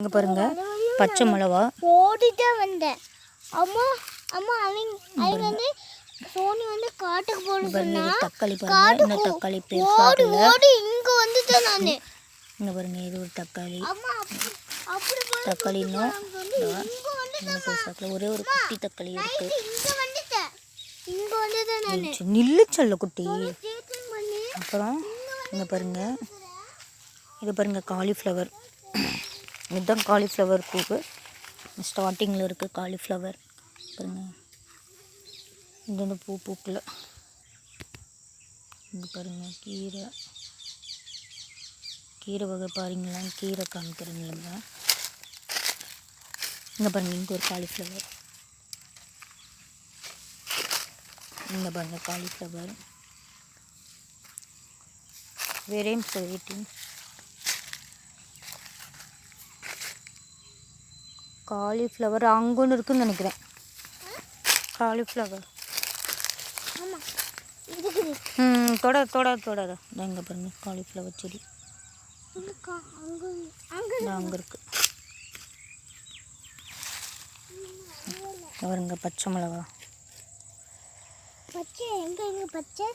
இங்கே பாருங்க. பச்சை மிளவா ஓடிட்டே வந்தேன். அம்மா அம்மா அவங்க அவங்க வந்து சோனி வந்து காட்டுக்கு இங்க பாருங்க இது தக்காளி பாருங்க. இன்னும் தக்காளி ஓடி ஓடி இங்க வந்துட்டேன் நானு. இங்கே பாருங்க இது ஒரு தக்காளி. தக்காளி இன்னும் ஒரே ஒரு குட்டி தக்காளி இருக்கு. நில்லு செல்ல குட்டி. அப்புறம் இங்கே பாருங்க. இது பாருங்க காலிஃப்ளவர் இதுதான் காலிஃப்ளவர் பூவு ஸ்டார்டிங்கில் இருக்குது காலிஃப்ளவர் பாருங்க. இது வந்து பூ பூக்கில். இங்கே பாருங்கள் கீரை. கீரை வகை பாருங்களா கீரை காமிக்கிறேன் இல்லைங்க இங்கே பாருங்கள் இங்கே ஒரு காலிஃப்ளவர் இங்கே பாருங்கள் காலிஃப்ளவர் வேறேம் சொல்லிட்டேன் காலிஃப்ளவர் அங்கே ஒன்று இருக்குன்னு நினைக்கிறேன். காலிஃப்ளவர். ம் தொட தொட தொடாத இங்கே பாருங்க காலிஃப்ளவர் செடி. அங்க இருக்குது பாருங்க பச்சை மிளகா. பச்சை எங்க எங்க பச்சை?